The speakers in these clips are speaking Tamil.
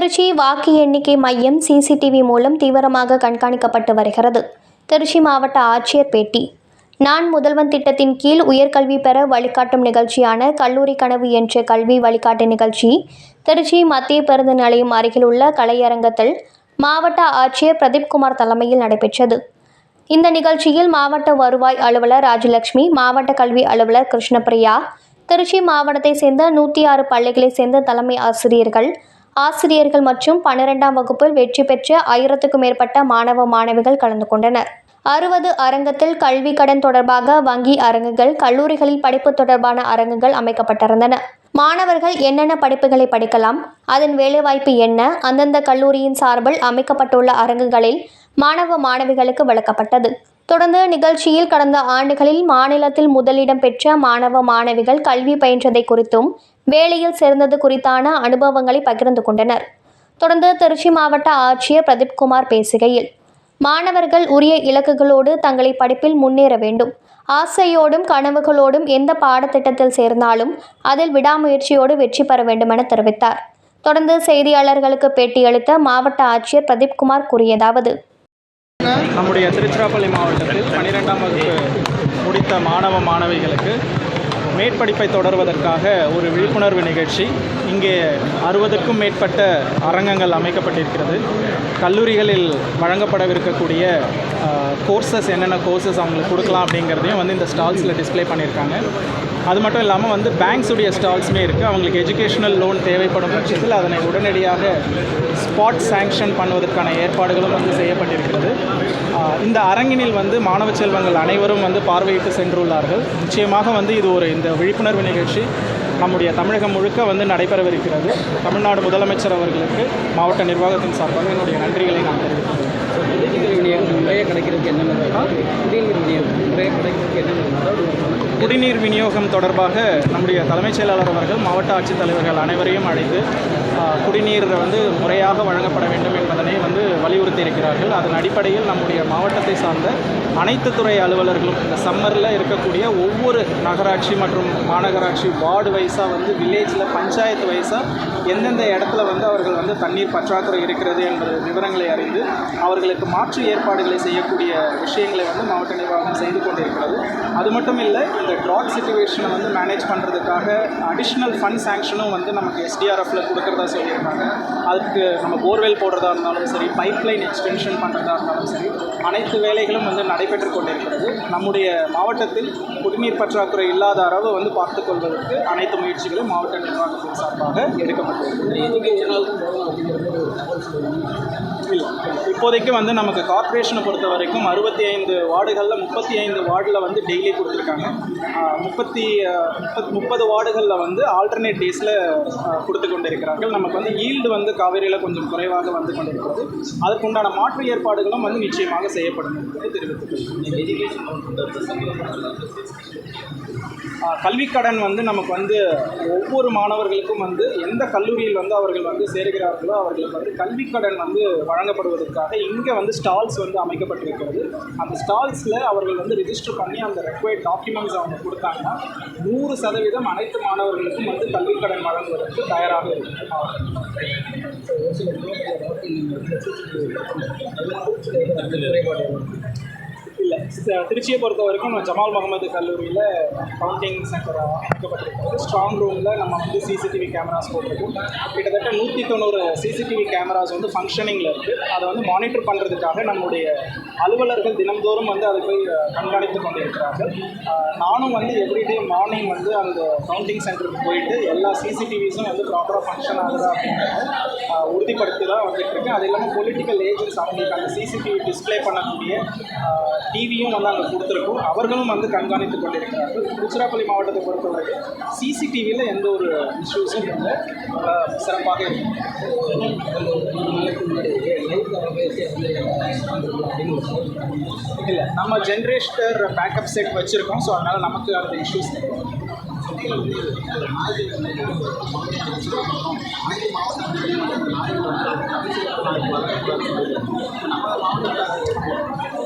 திருச்சி வாக்கு எண்ணிக்கை மையம் சிசிடிவி மூலம் தீவிரமாக கண்காணிக்கப்பட்டு வருகிறது. திருச்சி மாவட்ட ஆட்சியர் பேட்டி. நான் முதல்வன் திட்டத்தின் கீழ் உயர்கல்வி பெற வழிகாட்டும் நிகழ்ச்சியான கல்லூரி கனவு என்ற கல்வி வழிகாட்டு நிகழ்ச்சி திருச்சி மத்திய பேருந்து நிலையம் அருகில் உள்ள கலையரங்கத்தில் மாவட்ட ஆட்சியர் பிரதீப்குமார் தலைமையில் நடைபெற்றது. இந்த நிகழ்ச்சியில் மாவட்ட வருவாய் அலுவலர் ராஜலட்சுமி மாவட்ட கல்வி அலுவலர் கிருஷ்ணபிரியா திருச்சி மாவட்டத்தை சேர்ந்த நூற்றி ஆறு பள்ளிகளைச் சேர்ந்த தலைமை ஆசிரியர்கள் ஆசிரியர்கள் மற்றும் பன்னிரெண்டாம் வகுப்பில் வெற்றி பெற்ற ஆயிரத்துக்கும் மேற்பட்ட மாணவ மாணவிகள் கலந்து கொண்டனர். அறுபது அரங்கத்தில் கல்வி கடன் தொடர்பாக வங்கி அரங்குகள் கல்லூரிகளில் படிப்பு தொடர்பான அரங்குகள் அமைக்கப்பட்டிருந்தன. மாணவர்கள் என்னென்ன படிப்புகளை படிக்கலாம் அதன் வேலைவாய்ப்பு என்ன அந்தந்த கல்லூரியின் சார்பில் அமைக்கப்பட்டுள்ள அரங்குகளில் மாணவ மாணவிகளுக்கு விளக்கப்பட்டது. தொடர்ந்து நிகழ்ச்சியில் கடந்த ஆண்டுகளில் மாநிலத்தில் முதலிடம் பெற்ற மாணவ மாணவிகள் கல்வி பயின்றதை குறித்தும் வேலையில் சேர்ந்தது குறித்தான அனுபவங்களை பகிர்ந்து கொண்டனர். தொடர்ந்து திருச்சி மாவட்ட ஆட்சியர் பிரதீப்குமார் பேசுகையில் மாணவர்கள் உரிய இலக்குகளோடு தங்களை படிப்பில் முன்னேற வேண்டும். ஆசையோடும் கனவுகளோடும் எந்த பாடத்திட்டத்தில் சேர்ந்தாலும் அதில் விடாமுயற்சியோடு வெற்றி பெற வேண்டுமென தெரிவித்தார். தொடர்ந்து செய்தியாளர்களுக்கு பேட்டியளித்த மாவட்ட ஆட்சியர் பிரதீப்குமார் கூறியதாவது நம்முடைய திருச்சிராப்பள்ளி மாவட்டத்தில் பன்னிரெண்டாம் வகுப்பு முடித்த மாணவ மாணவிகளுக்கு மேற்படிப்பை தொடர்வதற்காக ஒரு விழிப்புணர்வு நிகழ்ச்சி. இங்கே அறுபதுக்கும் மேற்பட்ட அரங்கங்கள் அமைக்கப்பட்டிருக்கிறது. கல்லூரிகளில் வழங்கப்படவிருக்கக்கூடிய கோர்சஸ் என்னென்ன கோர்சஸ் அவங்களுக்கு கொடுக்கலாம் அப்படிங்கிறதையும் வந்து இந்த ஸ்டால்ஸில் டிஸ்ப்ளே பண்ணியிருக்காங்க. அது மட்டும் இல்லாமல் வந்து பேங்க்ஸுடைய ஸ்டால்ஸுமே இருக்குது அவங்களுக்கு எஜுகேஷனல் லோன் தேவைப்படும் பட்சத்தில் அதனை உடனடியாக ஸ்பாட் சேங்ஷன் பண்ணுவதற்கான ஏற்பாடுகளும் வந்து செய்யப்பட்டிருக்கிறது. இந்த அரங்கினில் வந்து மாணவ செல்வங்கள் அனைவரும் வந்து பார்வையிட்டு சென்றுள்ளார்கள். நிச்சயமாக வந்து இது ஒரு இந்த விழிப்புணர்வு நிகழ்ச்சி. நம்முடைய தமிழகம் முழுக்க வந்து நடைபெறவிருக்கிறது. தமிழ்நாடு முதலமைச்சர் அவர்களுக்கு மாவட்ட நிர்வாகத்தின் சார்பாக என்னுடைய நன்றிகளை நான் தெரிவிக்கிறேன். முறையாக கிடைக்கிறதுக்கு என்னென்ன குடிநீர் விநியோகம். முறையாக கிடைக்கிறதுக்கு என்னென்ன குடிநீர் விநியோகம் தொடர்பாக நம்முடைய தலைமைச் செயலாளர் அவர்கள் மாவட்ட ஆட்சித்தலைவர்கள் அனைவரையும் அழைத்து குடிநீர் வந்து முறையாக வழங்கப்பட வேண்டும் என்பதனை வந்து வலியுறுத்தி இருக்கிறார்கள். அதன் அடிப்படையில் நம்முடைய மாவட்டத்தை சார்ந்த அனைத்து துறை அலுவலர்களும் இந்த சம்மரில் இருக்கக்கூடிய ஒவ்வொரு நகராட்சி மற்றும் மாநகராட்சி வார்டு வைஸாக வந்து வில்லேஜில் பஞ்சாயத்து வைஸாக எந்தெந்த இடத்துல வந்து அவர்கள் வந்து தண்ணீர் பற்றாக்குறை இருக்கிறது என்பது விவரங்களை அறிந்து அவர்களுக்கு மாற்று ஏற்பாடுகளை செய்யக்கூடிய விஷயங்களை வந்து மாவட்ட நிர்வாகம் செய்து கொண்டிருக்கிறது. அது மட்டும் இல்லை இந்த ட்ராட் சுச்சுவேஷனை வந்து மேனேஜ் பண்ணுறதுக்காக அடிஷ்னல் ஃபண்ட் சாங்ஷனும் வந்து நமக்கு எஸ்டிஆர்எஃப்ல கொடுக்குறதா சொல்லியிருக்காங்க. அதுக்கு நம்ம போர்வெல் போடுறதா இருந்தாலும் சரி பைப்லைன் எக்ஸ்டென்ஷன் பண்ணுறதா இருந்தாலும் சரி அனைத்து வேலைகளும் வந்து நடைபெற்று கொண்டிருக்கிறது. நம்முடைய மாவட்டத்தில் குடிநீர் பற்றாக்குறை இல்லாத அளவு வந்து பார்த்துக் கொள்வதற்கு அனைத்து முயற்சிகளும் மாவட்ட நிர்வாகத்தின் சார்பாக எடுக்கப்பட்டிருக்கிறது. இல்லை இப்போதைக்கு வந்து நமக்கு கார்ப்பரேஷனை பொறுத்த வரைக்கும் அறுபத்தி ஐந்து வார்டுகளில் முப்பத்தி ஐந்து வார்டில் வந்து டெய்லி கொடுத்துருக்காங்க. முப்பத்தி முப்பத் முப்பது வார்டுகளில் வந்து ஆல்டர்னேட் டேஸில் கொடுத்து கொண்டிருக்கிறார்கள். நமக்கு வந்து ஈல்டு வந்து காவேரியில் கொஞ்சம் குறைவாக வந்து கொண்டிருக்கிறது. அதற்குண்டான மாற்று ஏற்பாடுகளும் வந்து நிச்சயமாக செய்யப்படும் என்பதை தெரிவித்துக் வந்து நமக்கு வந்து ஒவ்வொரு மாணவர்களுக்கும் வந்து எந்த கல்லூரியில் வந்து அவர்கள் வந்து சேருகிறார்களோ அவர்களுக்கு வந்து கல்விக்கடன் வந்து வழங்கப்படுவதற்காக இங்கே வந்து ஸ்டால்ஸ் வந்து வைக்கப்பட்டிருக்கிறது அந்த ஸ்டால்ஸில் அவர்கள் வந்து ரிஜிஸ்டர் பண்ணி அந்த ரெக்வயர்ட் டாக்குமெண்ட்ஸ் அவங்க கொடுத்தாங்கன்னா நூறு சதவீதம் அனைத்து மாணவர்களுக்கும் வந்து கல்விக் கடன் வழங்குவதற்கு தயாராக இருக்கும் திருச்சியை பொறுத்த வரைக்கும் நம்ம ஜமால் முகமது கல்லூரியில் கவுண்டிங் சென்டர் அமைக்கப்பட்டிருக்கிறது. ஸ்ட்ராங் ரூமில் நம்ம வந்து சிசிடிவி கேமராஸ் போட்டிருக்கோம். கிட்டத்தட்ட நூற்றி தொண்ணூறு சிசிடிவி கேமராஸ் வந்து ஃபங்க்ஷனிங்கில் இருக்குது அதை வந்து மானிட்டர் பண்ணுறதுக்காக நம்முடைய அலுவலர்கள் தினந்தோறும் வந்து அதை போய் கண்காணித்து கொண்டிருக்கிறார்கள். நானும் வந்து எவ்ரிடே மார்னிங் வந்து அந்த கவுண்டிங் சென்டருக்கு போயிட்டு எல்லா சிசிடிவிஸும் வந்து ப்ராப்பராக ஃபங்க்ஷன் ஆகுதா அப்படின்றத உறுதிப்படுத்தி தான் வந்துட்டு இருக்கேன். அது இல்லாமல் பொலிட்டிக்கல் ஏஜென்ட்ஸ் அவங்களுக்கு அந்த சிசிடிவி டிஸ்ப்ளே பண்ணக்கூடிய டிவி டிவியும் வந்து அங்கே கொடுத்துருக்கோம். அவர்களும் வந்து கண்காணித்து கொண்டிருக்கிறார்கள். திருச்சிராப்பள்ளி மாவட்டத்தை பொறுத்தவரைக்கும் சிசிடிவியில் எந்த ஒரு இஷ்யூஸும் இல்லை. சிறப்பாக இருக்கும் இல்லை நம்ம ஜென்ரேஷர் பேக்கப் செட் வச்சுருக்கோம். ஸோ அதனால் நமக்கு அந்த இஷ்யூஸ்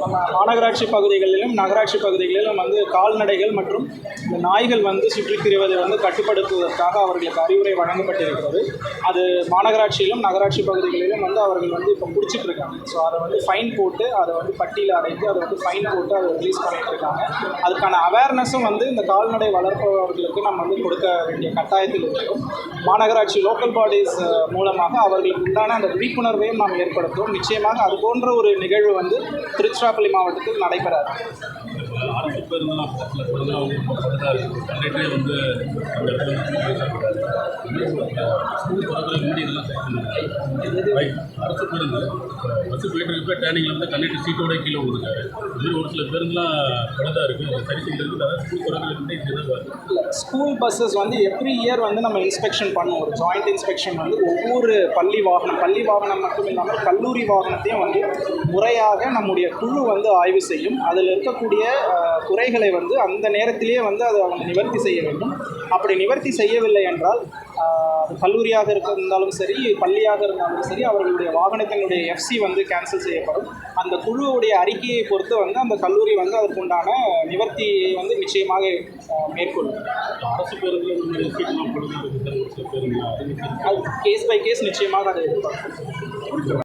நம்ம மாநகராட்சி பகுதிகளிலும் நகராட்சி பகுதிகளிலும் வந்து கால்நடைகள் மற்றும் இந்த நாய்கள் வந்து சுற்றித் திரிவதை வந்து கட்டுப்படுத்துவதற்காக அவர்களுக்கு அறிவுரை வழங்கப்பட்டிருக்கிறது. அது மாநகராட்சியிலும் நகராட்சி பகுதிகளிலும் வந்து அவர்கள் வந்து இப்போ பிடிச்சிட்டு இருக்காங்க ஸோ அதை வந்து ஃபைன் போட்டு அதை வந்து பட்டியில் அடைத்து அதை வந்து ஃபைன் போட்டு அதை ரிலீஸ் பண்ணிட்டு இருக்காங்க அதுக்கான அவேர்னஸும் வந்து இந்த கால்நடை வளர்ப்பவர்களுக்கு நம்ம வந்து கொடுக்க வேண்டிய கட்டாயத்தில் இருக்கிறோம் மாநகராட்சி லோக்கல் பாடிஸ் மூலமாக அவர்களுக்கு உண்டான அந்த விழிப்புணர்வையும் நாம் ஏற்படுத்துவோம். நிச்சயமாக அது போன்ற ஒரு நிகழ்வு வந்து திருச்சிராப்பள்ளி மாவட்டத்தில் நடைபெறாது. அரசு பேருந்தெல்லாம் பக்கத்தில் போகிறதுலாம் அவங்க பக்கத்தில் இருக்குது கண்டக்டரே வந்து அந்த இடத்துல ஸ்கூல் பக்கத்தில் முன்னாடி இதெல்லாம் சேர்த்துருந்தாங்க பைக் அரசு பேருந்து பஸ்ஸு போயிட்டு இருக்கப்ப டேர்னிங்கில் வந்து கண்டக்டர் சீட்டோட கீழே விழுந்தாரு இது ஒரு சில பேருந்துலாம் கடதாக இருக்குது அதை சரி செய்யறதுக்கு அதாவது ஸ்கூல் பக்கத்தில் இருந்தே இங்கே தான் வருது. ஸ்கூல் பஸ்ஸஸ் வந்து எவ்ரி இயர் வந்து நம்ம இன்ஸ்பெக்ஷன் பண்ணுவோம். ஒரு ஜாயிண்ட் இன்ஸ்பெக்ஷன் வந்து ஒவ்வொரு பள்ளி வாகனம் பள்ளி வாகனம் மட்டும் இல்லாமல் கல்லூரி வாகனத்தையும் வந்து முறையாக நம்முடைய குழு வந்து ஆய்வு செய்யும். அதில் இருக்கக்கூடிய குறைகளை வந்து அந்த நேரத்திலேயே வந்து அதை அவங்க நிவர்த்தி செய்ய வேண்டும். அப்படி நிவர்த்தி செய்யவில்லை என்றால் கல்லூரியாக இருக்க- இருந்தாலும் சரி பள்ளியாக இருந்தாலும் சரி அவர்களுடைய வாகனத்தினுடைய எஃப்சி வந்து கேன்சல் செய்யப்படும். அந்த குழுவுடைய அறிக்கையை பொறுத்து வந்து அந்த கல்லூரி வந்து அதற்குண்டான நிவர்த்தியை வந்து நிச்சயமாக மேற்கொள்ளும். அரசு பேருந்தில் அது கேஸ் பை கேஸ் நிச்சயமாக அதை